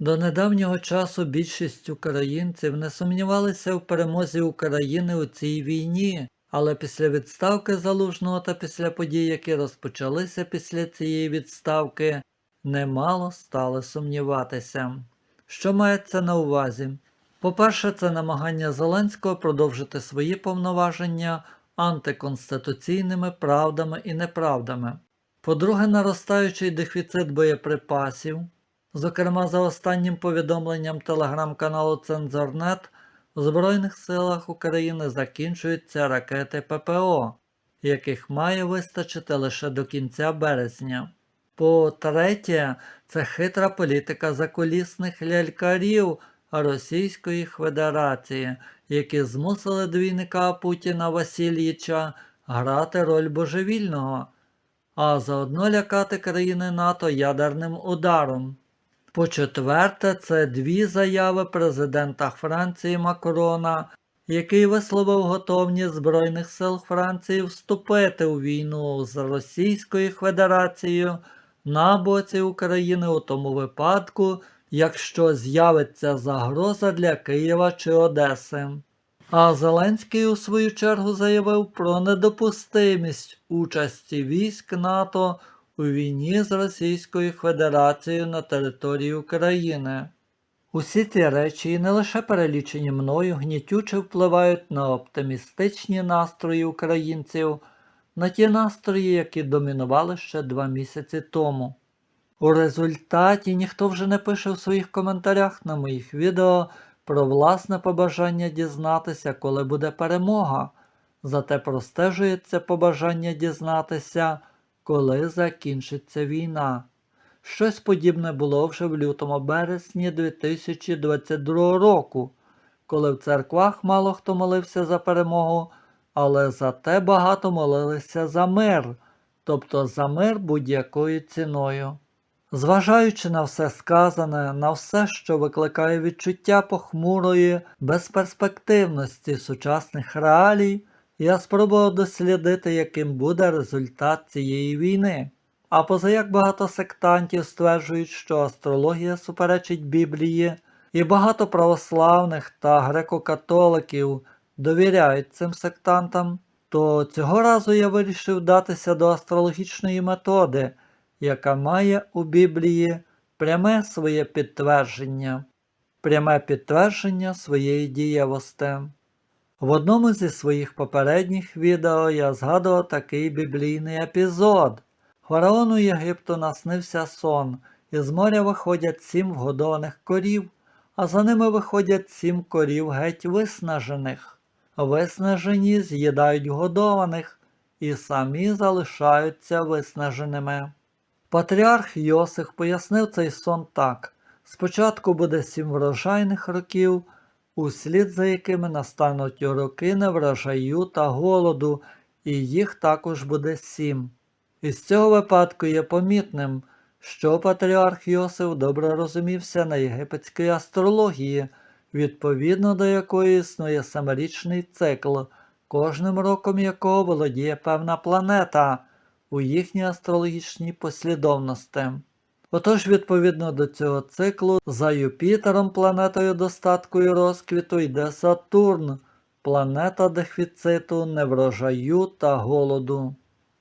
До недавнього часу більшість українців не сумнівалися в перемозі України у цій війні, але після відставки Залужного та після подій, які розпочалися після цієї відставки, немало стали сумніватися. Що мається на увазі? По-перше, це намагання Зеленського продовжити свої повноваження антиконституційними правдами і неправдами. По-друге, наростаючий дефіцит боєприпасів. Зокрема, за останнім повідомленням телеграм-каналу Цензорнет, в Збройних силах України закінчуються ракети ППО, яких має вистачити лише до кінця березня. По-третє, це хитра політика закулісних лялькарів Російської Федерації, які змусили двійника Путіна Васильєча грати роль божевільного, а заодно лякати країни НАТО ядерним ударом. По-четверте, це дві заяви президента Франції Макрона, який висловив готовність Збройних сил Франції вступити у війну з Російською Федерацією на боці України у тому випадку, якщо з'явиться загроза для Києва чи Одеси. А Зеленський у свою чергу заявив про недопустимість участі військ НАТО у війні з Російською Федерацією на території України. Усі ці речі, і не лише перелічені мною, гнітюче впливають на оптимістичні настрої українців, на ті настрої, які домінували ще два місяці тому. У результаті ніхто вже не пише в своїх коментарях на моїх відео про власне побажання дізнатися, коли буде перемога, зате простежується побажання дізнатися, коли закінчиться війна. Щось подібне було вже в лютому березні 2022 року, коли в церквах мало хто молився за перемогу, але зате багато молилися за мир, тобто за мир будь-якою ціною. Зважаючи на все сказане, на все, що викликає відчуття похмурої безперспективності сучасних реалій, я спробував дослідити, яким буде результат цієї війни. А позаяк багато сектантів стверджують, що астрологія суперечить Біблії, і багато православних та греко-католиків довіряють цим сектантам, то цього разу я вирішив датися до астрологічної методи, яка має у Біблії пряме своє підтвердження, пряме підтвердження своєї дієвості. В одному зі своїх попередніх відео я згадував такий біблійний епізод. Фараону Єгипту наснився сон, і з моря виходять сім вгодованих корів, а за ними виходять сім корів геть виснажених. Виснажені з'їдають годованих і самі залишаються виснаженими. Патріарх Йосиф пояснив цей сон так: спочатку буде сім врожайних років, услід за якими настануть роки неврожаю та голоду, і їх також буде сім. Із цього випадку є помітним, що патріарх Йосиф добре розумівся на єгипетській астрології, відповідно до якої існує семирічний цикл, кожним роком якого володіє певна планета у їхній астрологічній послідовності. Отож, відповідно до цього циклу, за Юпітером, планетою достатку і розквіту, йде Сатурн, планета дефіциту, неврожаю та голоду.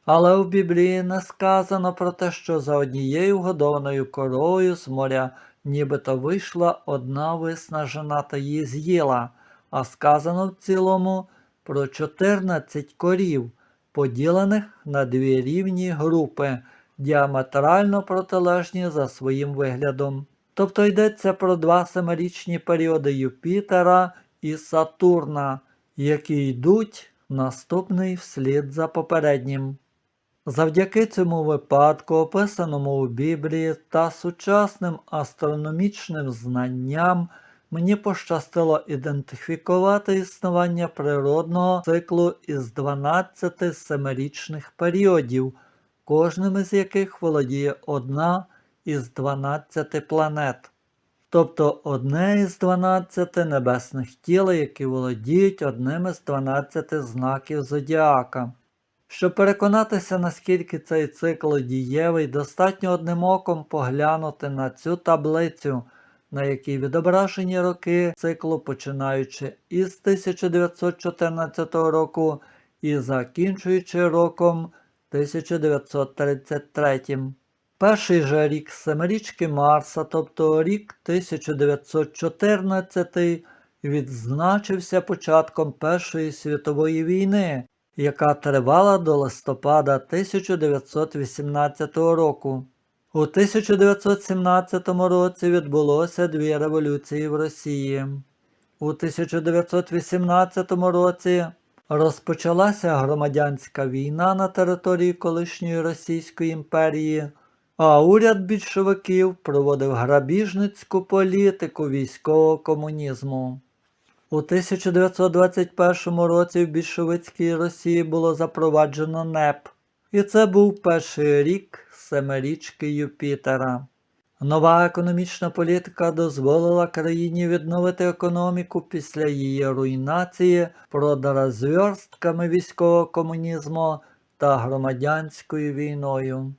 Але в Біблії не сказано про те, що за однією годованою корою з моря нібито вийшла одна виснажена та її з'їла, а сказано в цілому про 14 корів, поділених на дві рівні групи, діаметрально протилежні за своїм виглядом. Тобто йдеться про два семирічні періоди Юпітера і Сатурна, які йдуть наступний вслід за попереднім. Завдяки цьому випадку, описаному у Біблії та сучасним астрономічним знанням, мені пощастило ідентифікувати існування природного циклу із 12 семирічних періодів, кожним із яких володіє одна із 12 планет. Тобто одне із 12 небесних тіл, які володіють одним із 12 знаків зодіака. Щоб переконатися, наскільки цей цикл дієвий, достатньо одним оком поглянути на цю таблицю, на якій відображені роки циклу, починаючи із 1914 року і закінчуючи роком 1933. Перший же рік семирічки Марса, тобто рік 1914, відзначився початком Першої світової війни, яка тривала до листопада 1918 року. У 1917 році відбулося дві революції в Росії. У 1918 році розпочалася громадянська війна на території колишньої Російської імперії, а уряд більшовиків проводив грабіжницьку політику військового комунізму. У 1921 році в більшовицькій Росії було запроваджено НЕП, і це був перший рік семирічки Юпітера. Нова економічна політика дозволила країні відновити економіку після її руйнації продразверстками військового комунізму та громадянською війною.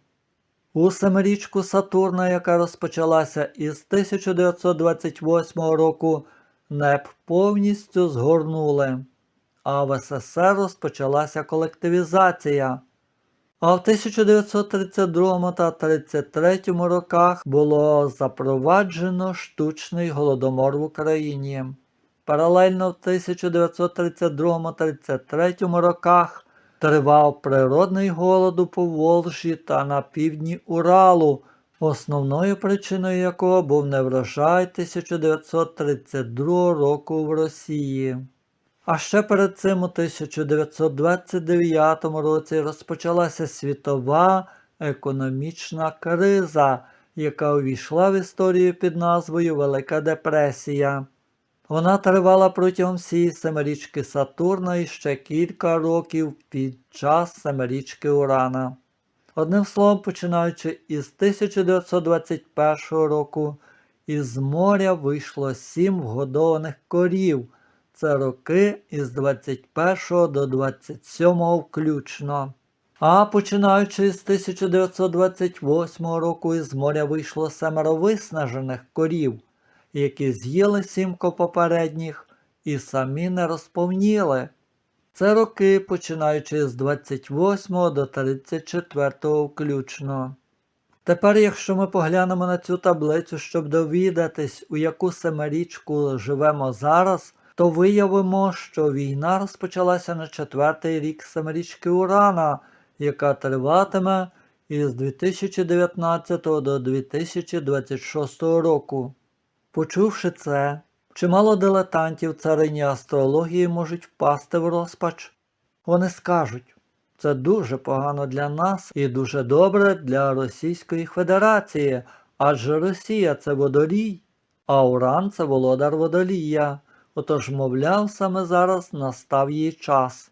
У семирічку Сатурна, яка розпочалася із 1928 року, НЕП повністю згорнули, а в СССР розпочалася колективізація. А в 1932 та 1933 роках було запроваджено штучний голодомор в Україні. Паралельно в 1932-33 роках тривав природний голод у Поволжі та на півдні Уралу, основною причиною якого був неврожай 1932 року в Росії. А ще перед цим у 1929 році розпочалася світова економічна криза, яка увійшла в історію під назвою Велика депресія. Вона тривала протягом всієї семирічки Сатурна і ще кілька років під час семирічки Урана. Одним словом, починаючи із 1921 року, із моря вийшло сім вгодованих корів. Це роки із 21 до 27 включно. А починаючи з 1928 року із моря вийшло семеро виснажених корів, які з'їли сімко попередніх і самі не розповніли. Це роки, починаючи з 28 до 34 включно. Тепер, якщо ми поглянемо на цю таблицю, щоб довідатись, у яку семирічку живемо зараз, то виявимо, що війна розпочалася на четвертий рік семирічки Урана, яка триватиме із 2019 до 2026 року. Почувши це, чимало дилетантів царині астрології можуть впасти в розпач. Вони скажуть, це дуже погано для нас і дуже добре для Російської Федерації, адже Росія це водолій, а Уран це володар водолія. Отож, мовляв, саме зараз настав її час.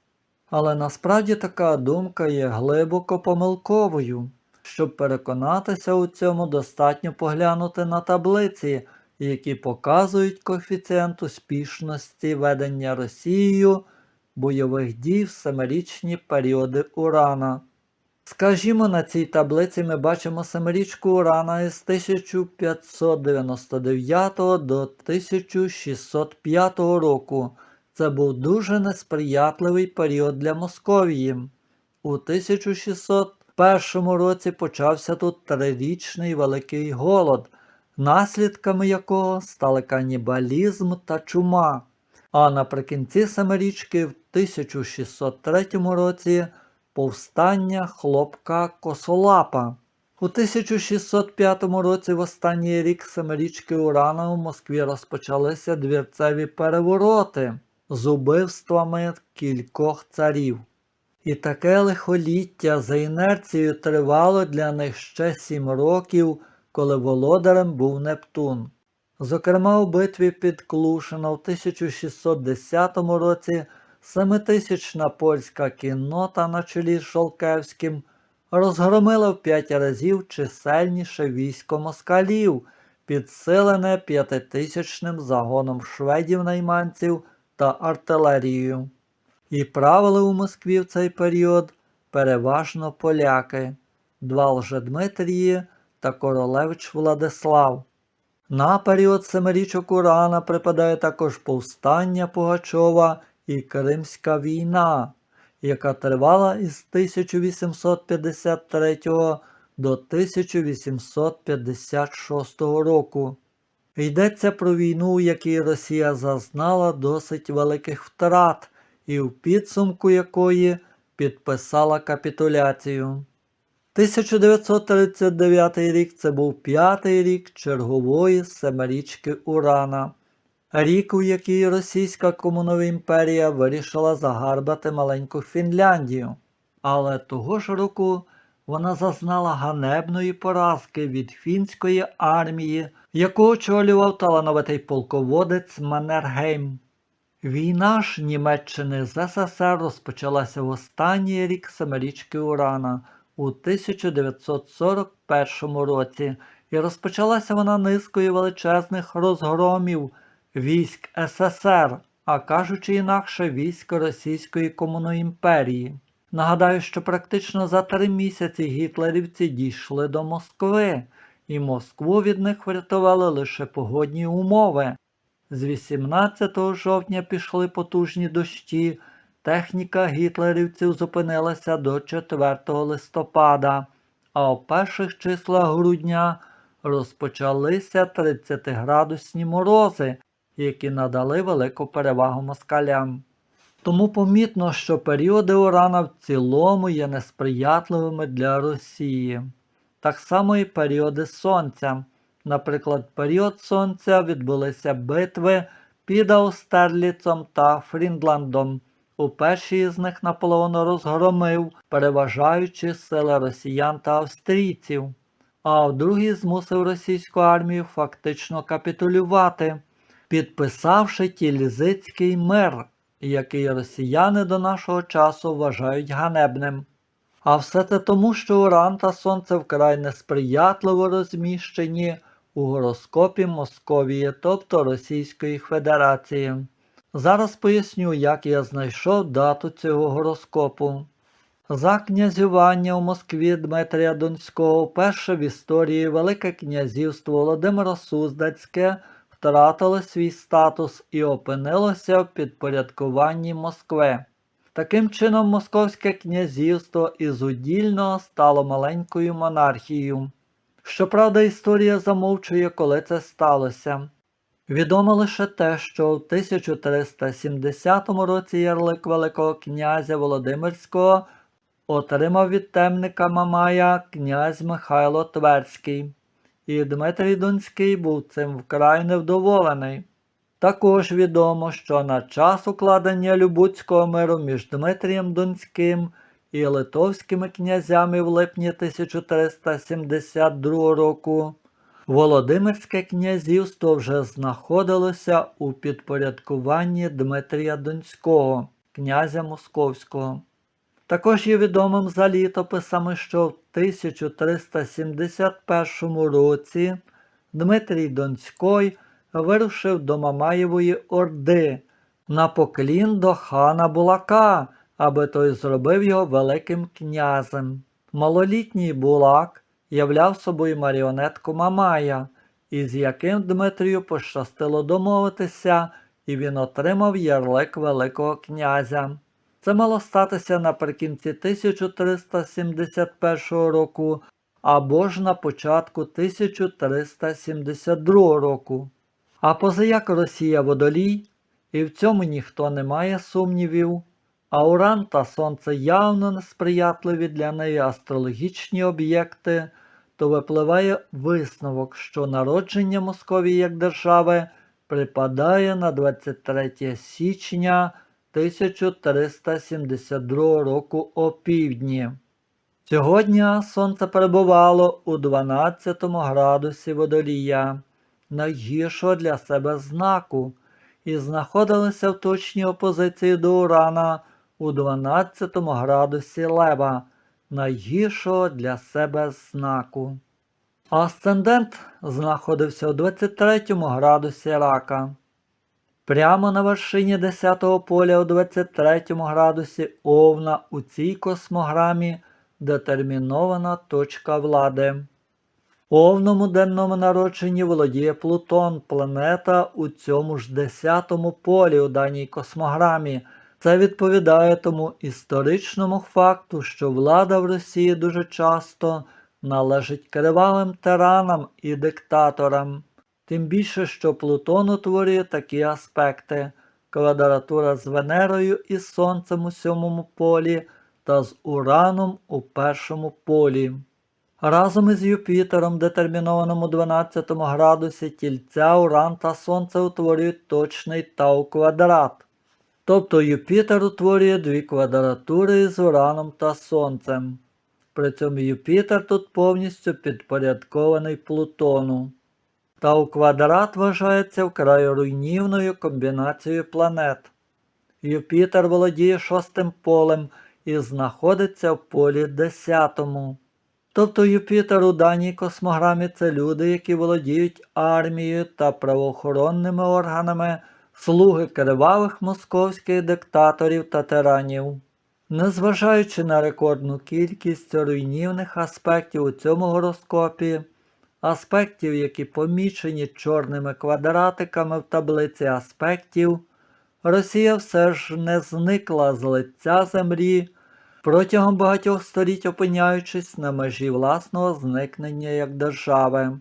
Але насправді така думка є глибоко помилковою. Щоб переконатися у цьому, достатньо поглянути на таблиці, які показують коефіцієнт успішності ведення Росією бойових дій в семирічні періоди Урана. Скажімо, на цій таблиці ми бачимо семирічку Урана із 1599 до 1605 року. Це був дуже несприятливий період для Московії. У 1601 році почався тут трирічний великий голод, наслідками якого стали канібалізм та чума. А наприкінці семирічки в 1603 році повстання хлопка Косолапа. У 1605 році, в останній рік семирічки Урана у Москві розпочалися двірцеві перевороти з убивствами кількох царів. І таке лихоліття за інерцією тривало для них ще сім років, коли володарем був Нептун. Зокрема, у битві під Клушино в 1610 році семитисячна польська кіннота на чолі з Шолкевським розгромила в п'ять разів чисельніше військо москалів, підсилене п'ятитисячним загоном шведів-найманців та артилерією. І правили у Москві в цей період переважно поляки, два Лжедмитрії та королевич Владислав. На період семирічок Урана припадає також повстання Пугачова і Кримська війна, яка тривала із 1853 до 1856 року. Йдеться про війну, у якій Росія зазнала досить великих втрат, і в підсумку якої підписала капітуляцію. 1939 рік це був п'ятий рік чергової семирічки Урана, рік, у який Російська комунова імперія вирішила загарбати маленьку Фінляндію. Але того ж року вона зазнала ганебної поразки від фінської армії, яку очолював талановитий полководець Маннергейм. Війна ж Німеччини з СССР розпочалася в останній рік семирічки Урана у 1941 році, і розпочалася вона низкою величезних розгромів військ СССР, а кажучи інакше, військ Російської комунної імперії. Нагадаю, що практично за три місяці гітлерівці дійшли до Москви, і Москву від них врятували лише погодні умови. З 18 жовтня пішли потужні дощі, техніка гітлерівців зупинилася до 4 листопада, а у перших числах грудня розпочалися 30-градусні морози, які надали велику перевагу москалям. Тому помітно, що періоди Урана в цілому є несприятливими для Росії. Так само і періоди Сонця. Наприклад, період Сонця відбулися битви під Аустерліцом та Фріндландом. У першій з них Наполеон розгромив, переважаючи сили росіян та австрійців, а в другій змусив російську армію фактично капітулювати, підписавши Тільзицький мир, який росіяни до нашого часу вважають ганебним. А все це тому, що Уран та Сонце вкрай несприятливо розміщені у гороскопі Московії, тобто Російської Федерації. Зараз поясню, як я знайшов дату цього гороскопу. За князювання у Москві Дмитрія Донського вперше в історії Велике князівство Володимиро Суздальське втратило свій статус і опинилося в підпорядкуванні Москви. Таким чином, Московське князівство із удільного стало маленькою монархією. Щоправда, історія замовчує, коли це сталося. Відомо лише те, що в 1370 році ярлик Великого князя Володимирського отримав від темника Мамая князь Михайло Тверський, і Дмитрій Донський був цим вкрай невдоволений. Також відомо, що на час укладення Любуцького миру між Дмитрієм Донським і литовськими князями в липні 1372 року Володимирське князівство вже знаходилося у підпорядкуванні Дмитрія Донського, князя Московського. Також є відомим за літописами, що в 1371 році Дмитрій Донський вирушив до Мамаєвої Орди на поклін до хана Булака, аби той зробив його Великим князем. Малолітній Булак являв собою маріонетку Мамая, із яким Дмитрію пощастило домовитися, і він отримав ярлик Великого князя. Це мало статися наприкінці 1371 року або ж на початку 1372 року. А позаяк Росія водолій, і в цьому ніхто не має сумнівів, а Уран та Сонце явно несприятливі для неї астрологічні об'єкти, то випливає висновок, що народження Московії як держави припадає на 23 січня 1372 року опівдні. Цього дня сонце перебувало у 12 градусі водолія, найгіршого для себе знаку, і знаходилося в точній опозиції до Урана у 12 градусі Лева, найгіршого для себе знаку. Асцендент знаходився у 23 градусі рака. Прямо на вершині 10-го поля у 23 градусі Овна у цій космограмі детермінована точка влади. Овному денному народженні володіє Плутон, планета у цьому ж десятому полі у даній космограмі. Це відповідає тому історичному факту, що влада в Росії дуже часто належить кривавим тиранам і диктаторам. Тим більше, що Плутон утворює такі аспекти квадратура з Венерою і Сонцем у сьомому полі та з Ураном у першому полі. Разом із Юпітером, детермінованим у 12 градусі тільця, Уран та Сонце утворюють точний тау-квадрат. Тобто Юпітер утворює дві квадратури з Ураном та Сонцем. При цьому Юпітер тут повністю підпорядкований Плутону. Тау-квадрат вважається вкрай руйнівною комбінацією планет. Юпітер володіє шостим полем і знаходиться в полі десятому. Тобто Юпітер у даній космограмі це люди, які володіють армією та правоохоронними органами, слуги кривавих московських диктаторів та тиранів. Незважаючи на рекордну кількість руйнівних аспектів у цьому гороскопі, аспектів, які помічені чорними квадратиками в таблиці аспектів, Росія все ж не зникла з лиця землі, протягом багатьох століть опиняючись на межі власного зникнення як держави.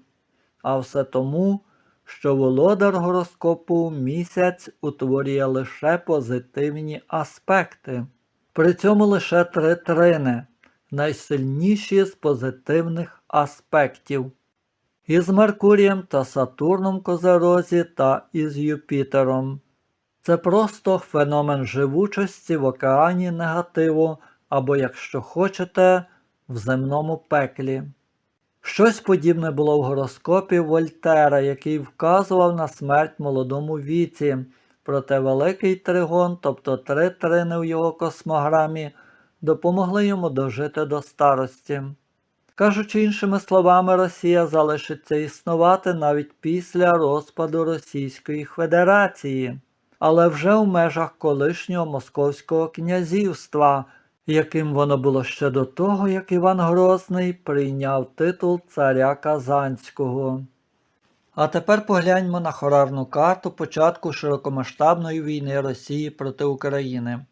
А все тому, що володар гороскопу місяць утворює лише позитивні аспекти. При цьому лише три трини, найсильніші з позитивних аспектів. Із Меркурієм та Сатурном в Козерозі та із Юпітером. Це просто феномен живучості в океані негативу або, якщо хочете, в земному пеклі. Щось подібне було в гороскопі Вольтера, який вказував на смерть молодому віці, проте великий тригон, тобто три трини в його космограмі, допомогли йому дожити до старості. Кажучи іншими словами, Росія залишиться існувати навіть після розпаду Російської Федерації, але вже в межах колишнього Московського князівства, яким воно було ще до того, як Іван Грозний прийняв титул царя Казанського. А тепер погляньмо на хорарну карту початку широкомасштабної війни Росії проти України.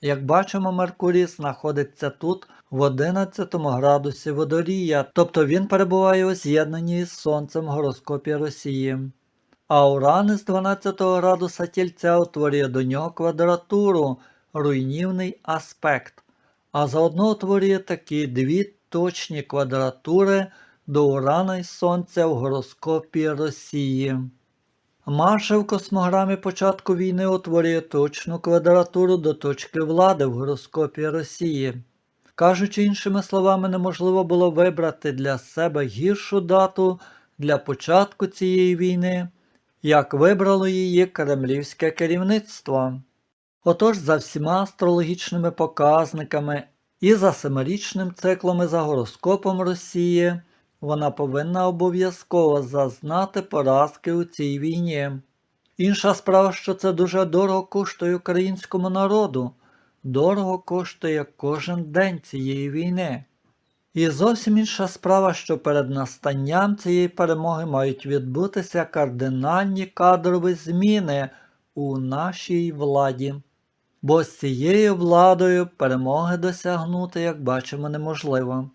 Як бачимо, Меркурій знаходиться тут в 11 градусі водорія, тобто він перебуває у з'єднанні з Сонцем в гороскопі Росії. А Уран із 12 градуса тільця утворює до нього квадратуру, руйнівний аспект, а заодно утворює такі дві точні квадратури до Урана і Сонця в гороскопі Росії. Марша в космограмі початку війни утворює точну квадратуру до точки влади в гороскопі Росії. Кажучи іншими словами, неможливо було вибрати для себе гіршу дату для початку цієї війни, як вибрало її кремлівське керівництво. Отож, за всіма астрологічними показниками і за семирічним циклом і за гороскопом Росії вона повинна обов'язково зазнати поразки у цій війні. Інша справа, що це дуже дорого коштує українському народу, дорого коштує кожен день цієї війни. І зовсім інша справа, що перед настанням цієї перемоги мають відбутися кардинальні кадрові зміни у нашій владі. Бо з цією владою перемоги досягнути, як бачимо, неможливо.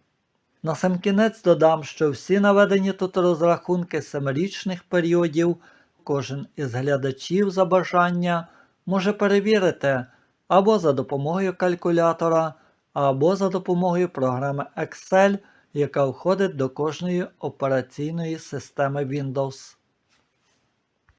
На сам кінець додам, що всі наведені тут розрахунки семирічних періодів кожен із глядачів за бажання може перевірити або за допомогою калькулятора, або за допомогою програми Excel, яка входить до кожної операційної системи Windows.